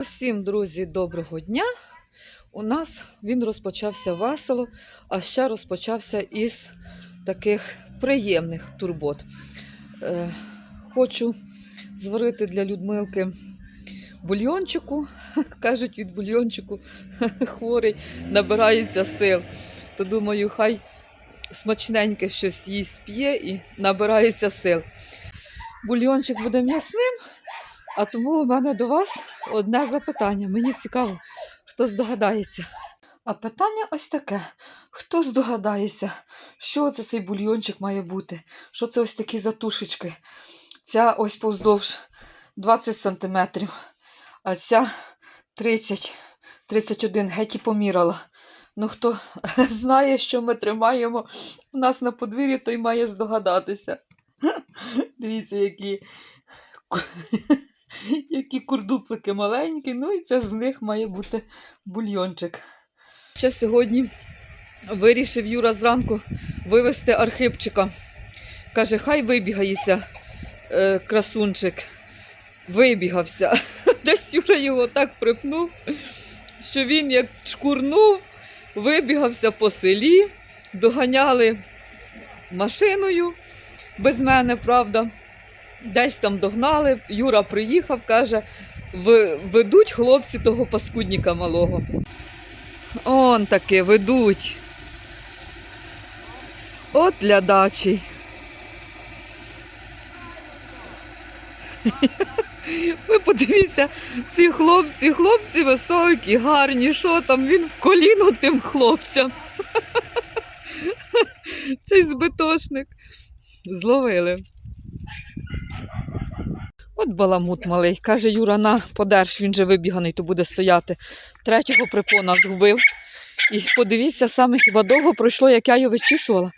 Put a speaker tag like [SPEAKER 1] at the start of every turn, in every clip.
[SPEAKER 1] Всім, друзі, доброго дня. У нас він розпочався весело, а ще розпочався із таких приємних турбот. Е, хочу зварити для Людмилки бульйончику. Кажуть, від бульйончику хворий набирається сил. То думаю, хай смачненьке щось їсть п'є і набирається сил. Бульйончик буде м'ясним, а тому у мене до вас одне запитання. Мені цікаво, хто здогадається. А питання ось таке: хто здогадається, що це цей бульйончик має бути? Що це ось такі затушечки? Ця ось повздовж 20 см, а ця 30, 31, геть і поміряла. Ну, хто знає, що ми тримаємо у нас на подвір'ї, той має здогадатися. Дивіться, які які курдуплики маленькі, ну і це з них має бути бульйончик. Ще сьогодні вирішив Юра зранку вивезти архипчика. Каже, хай вибігається е, красунчик. Вибігався. Десь Юра його так припнув, що він як чкурнув, вибігався по селі, доганяли машиною без мене, правда. Десь там догнали, Юра приїхав, каже, ведуть хлопці того паскудника малого. Он таки ведуть. От лядачий. Ви подивіться, ці хлопці, хлопці високі, гарні, що там він в коліно тим хлопцям. Цей збитошник. Зловили. От баламут малий. Каже Юра, на, подерж, він же вибіганий, то буде стояти. Третього припона згубив. І подивіться, саме хіба довго пройшло, як я його вичісувала.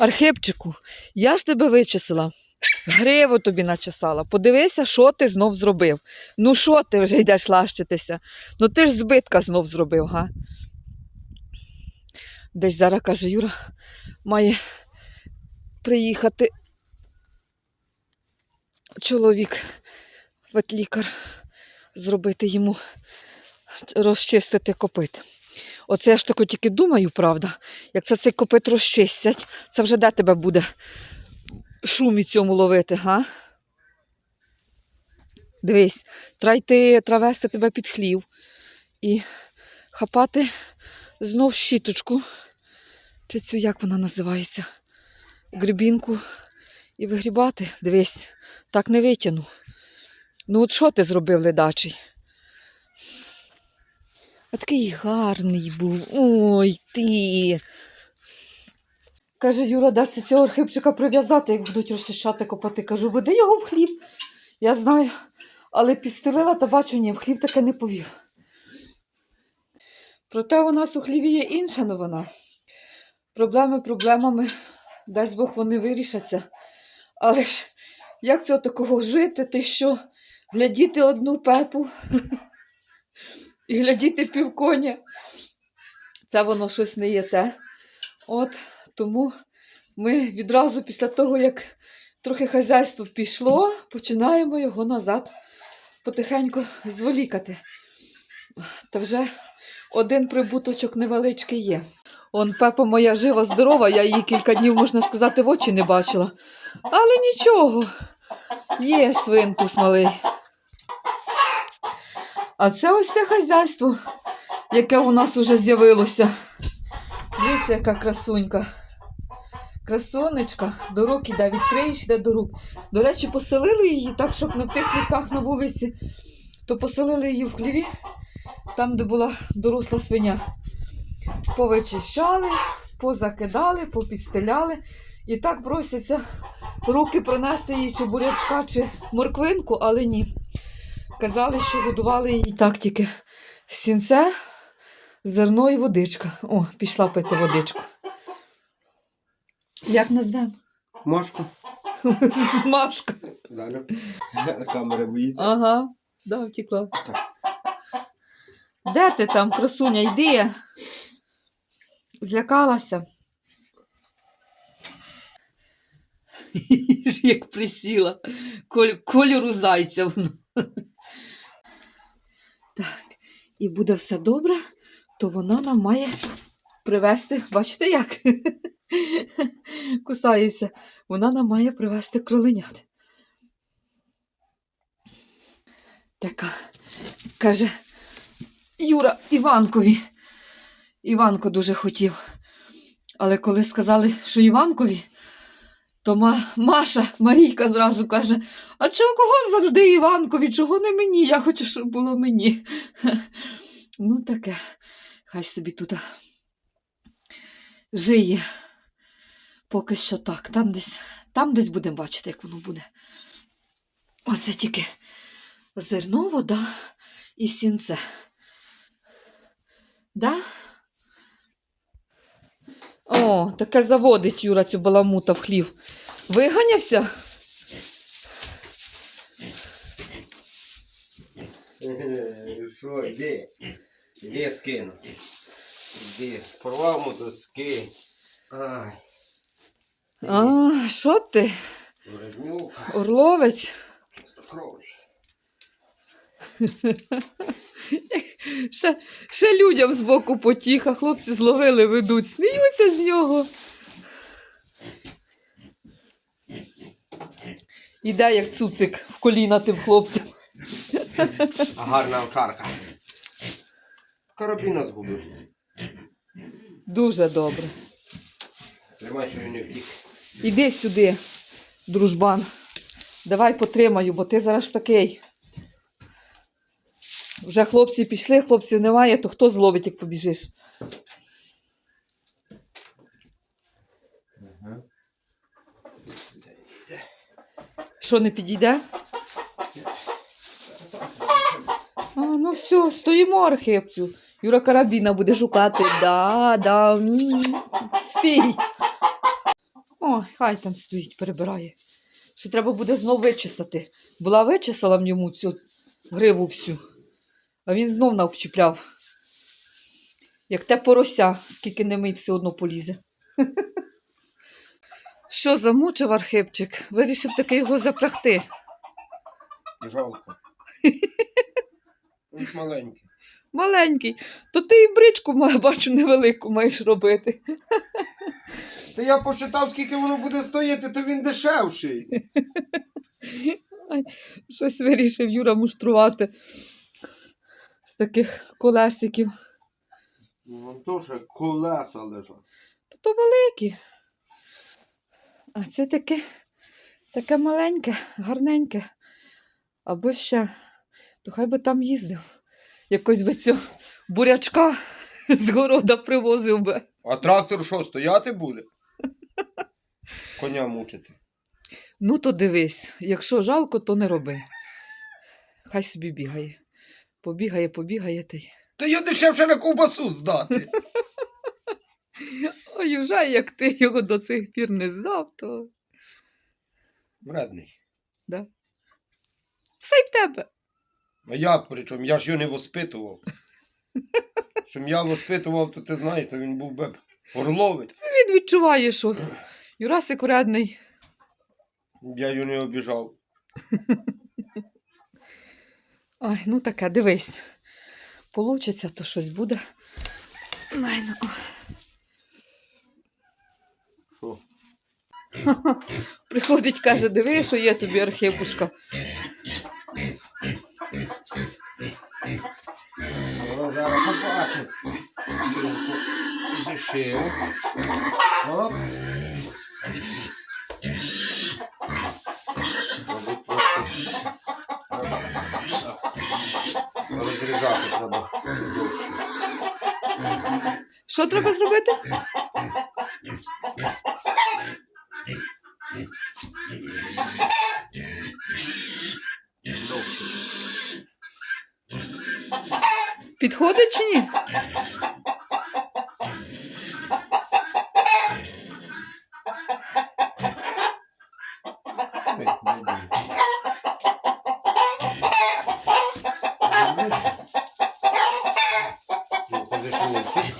[SPEAKER 1] Архипчику, я ж тебе вичисила. Гриву тобі начесала. Подивися, що ти знов зробив. Ну що ти вже йдеш лащитися? Ну ти ж збитка знов зробив, га? Десь зараз, каже Юра, має приїхати чоловік, ветлікар, зробити йому, розчистити копит. Оце я ж тако тільки думаю, правда, як це цей копит розчистять, це вже де тебе буде шумі цьому ловити, га? Дивись, треба йти, треба вести тебе під хлів і хапати знов щіточку, чи цю як вона називається, грибінку і вигрібати. Дивись, так не витягну. Ну, от що ти зробив ледачий? А такий гарний був. Ой ти. Каже Юра, це цього архипчика прив'язати, як будуть розчищати копати. Кажу, веди його в хліб. Я знаю. Але підстелила та бачу, ні, в хліб таке не повів. Проте у нас у хліві є інша новина. Проблеми проблемами, дасть Бог вони вирішаться. Але ж як це такого жити, ти що? Глядіти одну пепу і глядіти півконя. Це воно щось не є те. От тому ми відразу після того, як трохи хазяйство пішло, починаємо його назад потихеньку зволікати. Та вже один прибуточок невеличкий є. Он пепа моя жива, здорова, я її кілька днів, можна сказати, в очі не бачила. Але нічого, є свинтус малий. А це ось те хазяйство, яке у нас уже з'явилося. Дивіться, яка красунька. Красунечка, до рук іде, відкриєш, йде до рук. До речі, поселили її так, щоб не в тих клітках на вулиці, то поселили її в хліві, там, де була доросла свиня. Повичищали, позакидали, попідстеляли. І так просяться руки принести їй чи бурячка, чи морквинку, але ні. Казали, що годували її так тільки сінце, зерно і водичка. О, пішла пити водичку. Як назвемо?
[SPEAKER 2] Машка.
[SPEAKER 1] Машка.
[SPEAKER 2] Далі. Камера боїться.
[SPEAKER 1] Ага, да, втекла. Де ти там, красуня, йди? Злякалася. Як присіла. Коль- Кольору зайця воно. Так. і буде все добре, то вона нам має привезти, бачите як? Кусається. Вона нам має привезти кроленят. Така, каже Юра Іванкові. Іванко дуже хотів. Але коли сказали, що Іванкові, то Ма- Маша, Марійка зразу каже: А чого кого завжди Іванкові? Чого не мені? Я хочу, щоб було мені. Ну, таке, хай собі тут жиє. Поки що так. Там десь, там десь будемо бачити, як воно буде. Оце тільки зерно, вода і сінце. Да? О, таке заводить Юра цю баламута в хлів. Виганявся?
[SPEAKER 2] Що, де? Де скину? Де? Порвав мотоски. Ай.
[SPEAKER 1] А, що ти? Орловець?
[SPEAKER 2] Стокровий.
[SPEAKER 1] Ще, ще людям з боку потіха. Хлопці зловили, ведуть, сміються з нього. Іде як цуцик в коліна тим хлопцям.
[SPEAKER 2] Гарна овчарка. Карабіна згубив.
[SPEAKER 1] Дуже добре.
[SPEAKER 2] Тримай, що він не втік.
[SPEAKER 1] Іди сюди, дружбан. Давай потримаю, бо ти зараз такий. Вже хлопці пішли, хлопців немає, то хто зловить, як побіжиш?
[SPEAKER 2] Ага.
[SPEAKER 1] Що не підійде? А, ну все, стоїмо архипцю. Юра карабіна буде шукати. Да, да. Стій. Ой, хай там стоїть, перебирає. Ще треба буде знов вичесати. Була вичесала в ньому цю гриву всю, а він знов навчіпляв. Як те порося, скільки не мий, все одно полізе. Що замучив Архипчик? Вирішив таки його запрягти.
[SPEAKER 2] Жалко. Він ж маленький.
[SPEAKER 1] Маленький, то ти і бричку, бачу, невелику маєш робити.
[SPEAKER 2] Та я посчитав, скільки воно буде стояти, то він дешевший.
[SPEAKER 1] Щось вирішив Юра муштрувати з таких колесиків.
[SPEAKER 2] Ну, теж колеса лежать.
[SPEAKER 1] То, то великі. А це таке, таке маленьке, гарненьке. Аби ще, то хай би там їздив. Якось би цього бурячка з города привозив би.
[SPEAKER 2] А трактор що, стояти буде? Коня мучити.
[SPEAKER 1] Ну, то дивись, якщо жалко, то не роби. Хай собі бігає. Побігає, побігає та й.
[SPEAKER 2] Та я дешевше на ковбасу здати.
[SPEAKER 1] Ой, вже як ти його до цих пір не здав, то
[SPEAKER 2] Вредний.
[SPEAKER 1] все й в тебе.
[SPEAKER 2] А я причому, я ж його не воспитував. Щоб я воспитував, то ти знаєш, то він був би орловець.
[SPEAKER 1] Він відчуває, що Юрасик вредний.
[SPEAKER 2] Я його не обіжав.
[SPEAKER 1] Ой, ну таке, дивись. Получиться, то щось буде. Най, ну.
[SPEAKER 2] Що?
[SPEAKER 1] Приходить, каже, диви, що є тобі архипушка.
[SPEAKER 2] Оп. Розрізати треба.
[SPEAKER 1] Що треба зробити? Підходить чи ні?
[SPEAKER 2] Ой, не дуже. Ну, коли ж він втік.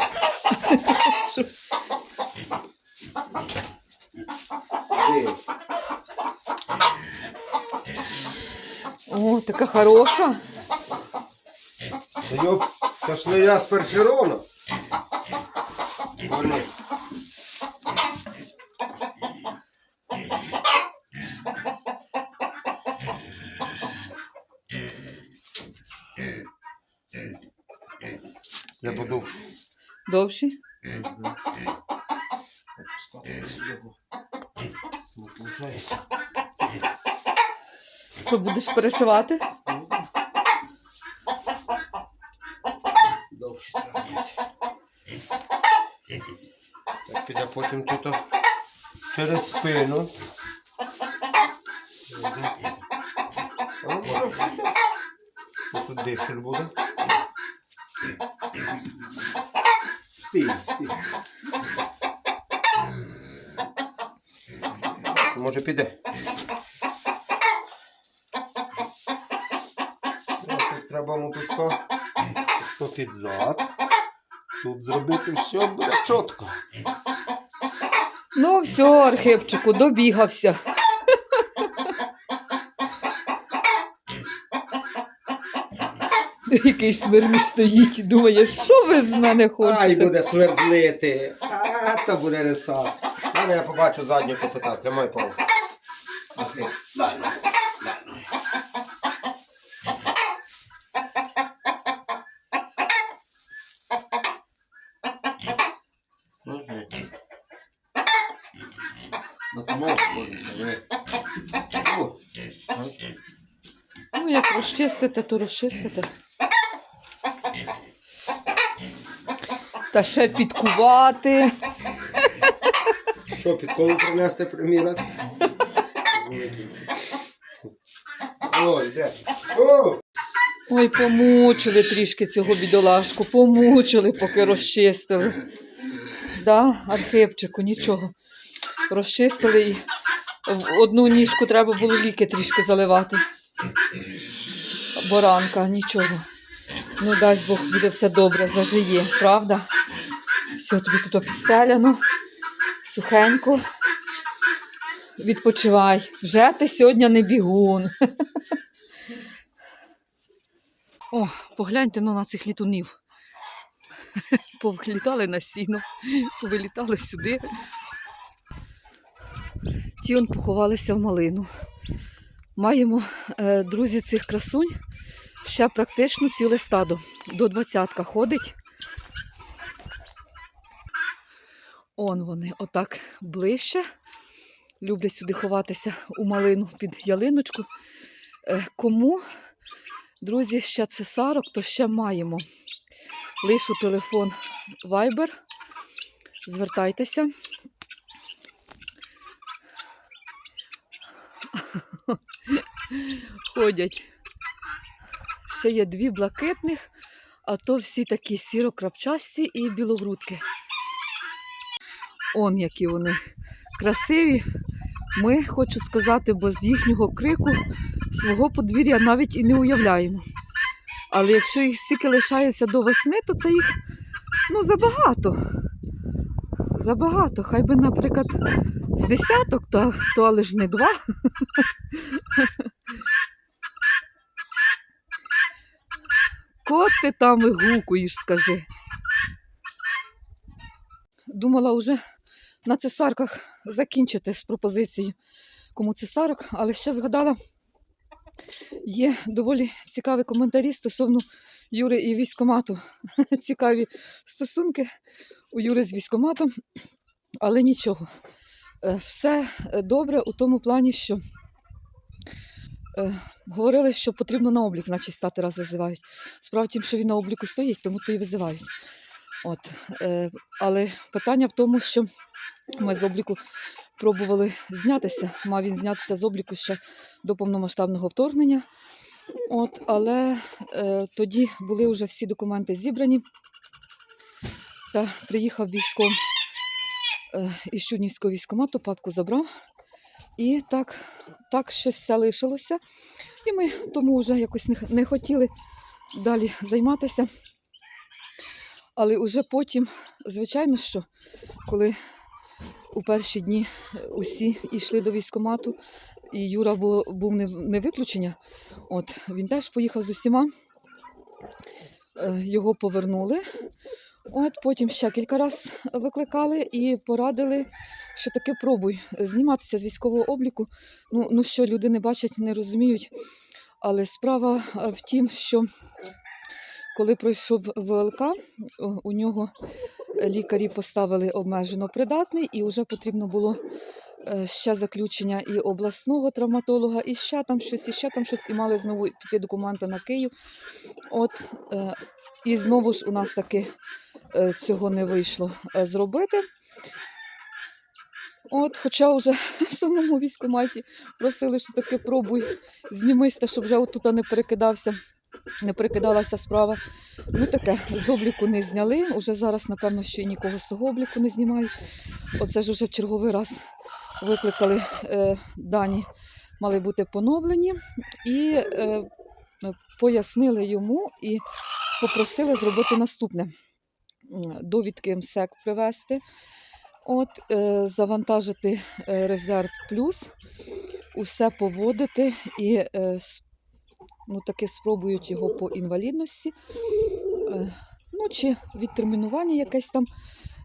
[SPEAKER 1] Що?
[SPEAKER 2] Де?
[SPEAKER 1] О, така хороша.
[SPEAKER 2] Та його Та ж не я з першерона. Я буду.
[SPEAKER 1] Довший? Що будеш перешивати?
[SPEAKER 2] Довше. Так, піде потім тут через спину. Тут дишель буде. Стій, стій. Може піде. Під зад. Тут зробити все чітко.
[SPEAKER 1] Ну, все, Архипчику, добігався. Який смирний стоїть, думає, що ви з мене хочете?
[SPEAKER 2] Ай, буде свердлити. А, то буде риса. Мене я побачу задню копита. Тримай палку. Дай. На самого О?
[SPEAKER 1] Ну, як розчистите, то розчистите. Та ще підкувати.
[SPEAKER 2] Що, під колу принести приміряти? О, йде. О!
[SPEAKER 1] Ой, помучили трішки цього бідолашку, помучили, поки розчистили. Да, Архипчику, нічого. Розчистили і в одну ніжку треба було ліки трішки заливати. Боранка, нічого. Ну, дасть Бог, буде все добре, зажиє, правда? Все, тобі тут обстеляно, сухенько. Відпочивай. Вже ти сьогодні не бігун. О, погляньте ну, на цих літунів. Повлітали на сіно, повилітали сюди. Ті поховалися в малину. Маємо, е, друзі, цих красунь ще практично ціле стадо. До двадцятка ходить. Он вони, отак ближче. Люблять сюди ховатися у малину під ялиночку. Е, Кому Друзі, ще цесарок, то ще маємо. Лишу телефон Viber. Звертайтеся. Ходять. Ще є дві блакитних, а то всі такі сіро-крапчасті і білогрудки. Он які вони красиві. Ми, хочу сказати, без їхнього крику свого подвір'я навіть і не уявляємо. Але якщо їх стільки лишається до весни, то це їх ну, забагато. Забагато. Хай би, наприклад, з десяток, то, то але ж не два. ти там вигукуєш, скажи. Думала вже на цесарках закінчити з пропозицією кому цесарок, але ще згадала, є доволі цікаві коментарі стосовно Юри і військомату. Цікаві стосунки у Юри з військоматом, але нічого. Е, Все добре у тому плані, що говорили, що потрібно на облік, значить, стати раз визивають. Справа в що він на обліку стоїть, тому то і визивають. От, е, але питання в тому, що ми з обліку пробували знятися. Мав він знятися з обліку ще до повномасштабного вторгнення. От, але е, тоді були вже всі документи зібрані. Та приїхав військом е, із Чуднівського військкомату, папку забрав. І так, так щось все лишилося. І ми тому вже якось не, хотіли далі займатися. Але вже потім, звичайно, що коли у перші дні е, усі йшли до військкомату, і Юра був, був не, не виключення, от, він теж поїхав з усіма. е, його повернули. От потім ще кілька разів викликали і порадили, що таки пробуй зніматися з військового обліку. Ну, ну що люди не бачать, не розуміють. Але справа в тім, що коли пройшов ВЛК, у нього лікарі поставили обмежено придатний, і вже потрібно було е, ще заключення і обласного травматолога, і ще там щось, і ще там щось, і мали знову піти документи на Київ. От, е, і знову ж у нас таки цього не вийшло е, зробити. От, хоча вже в самому військкоматі просили, що таки пробуй, знімись, та щоб вже отут не перекидався, не перекидалася справа. Ну таке, з обліку не зняли. Уже зараз, напевно, що і нікого з того обліку не знімають. Оце ж уже черговий раз викликали е, дані, мали бути поновлені і е, пояснили йому і попросили зробити наступне: довідки МСЕК привезти, от, е, завантажити е, резерв плюс, усе поводити і е, ну, таки спробують його по інвалідності. Ну, чи відтермінування якесь там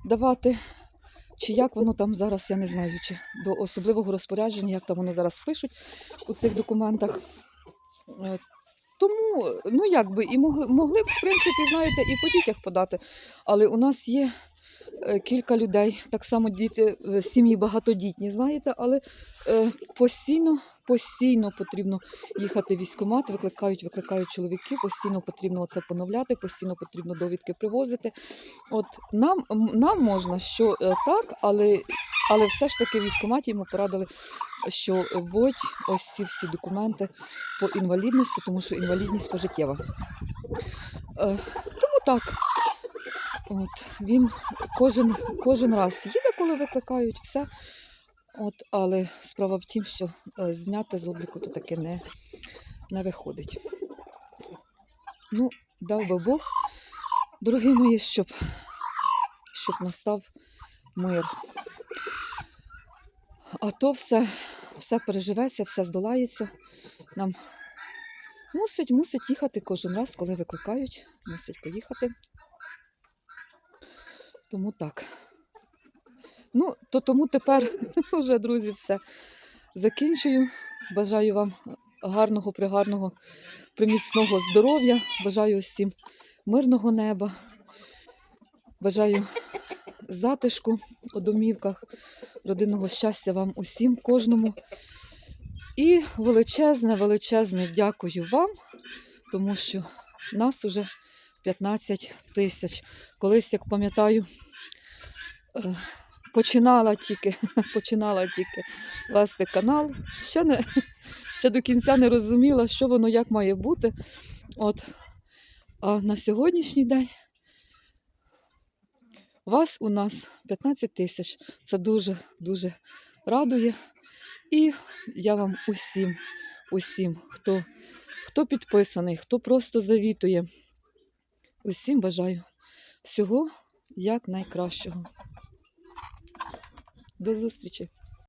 [SPEAKER 1] давати, чи як воно там зараз, я не знаю, чи до особливого розпорядження, як там воно зараз пишуть у цих документах. Тому, ну як би, і могли, могли б, в принципі, знаєте, і по дітях подати. Але у нас є кілька людей, так само діти, е, сім'ї багатодітні, знаєте, але е, постійно, постійно потрібно їхати в військкомат, викликають, викликають чоловіки, постійно потрібно це поновляти, постійно потрібно довідки привозити. От нам, нам можна, що е, так, але, але все ж таки в військкоматі йому порадили, що вводь ось ці всі документи по інвалідності, тому що інвалідність пожиттєва. Е, тому так. От, він кожен, кожен раз їде, коли викликають все. От, але справа в тім, що е, зняти з обліку то таке не, не виходить. Ну, дав би Бог, дорогі мої, щоб, щоб настав мир. А то все, все переживеться, все здолається. Нам мусить, мусить їхати кожен раз, коли викликають, мусить поїхати. Тому так. Ну, то тому тепер вже, друзі, все. Закінчую. Бажаю вам гарного, пригарного, приміцного здоров'я. Бажаю усім мирного неба. Бажаю затишку у домівках, родинного щастя вам усім, кожному. І величезне, величезне дякую вам, тому що нас уже 15 тисяч. Колись, як пам'ятаю, е, починала тільки, починала тільки вести канал. Ще, не, ще до кінця не розуміла, що воно як має бути. От. А на сьогоднішній день вас у нас 15 тисяч. Це дуже-дуже радує. І я вам усім, усім, хто, хто підписаний, хто просто завітує, усім бажаю всього як найкращого. До зустрічі!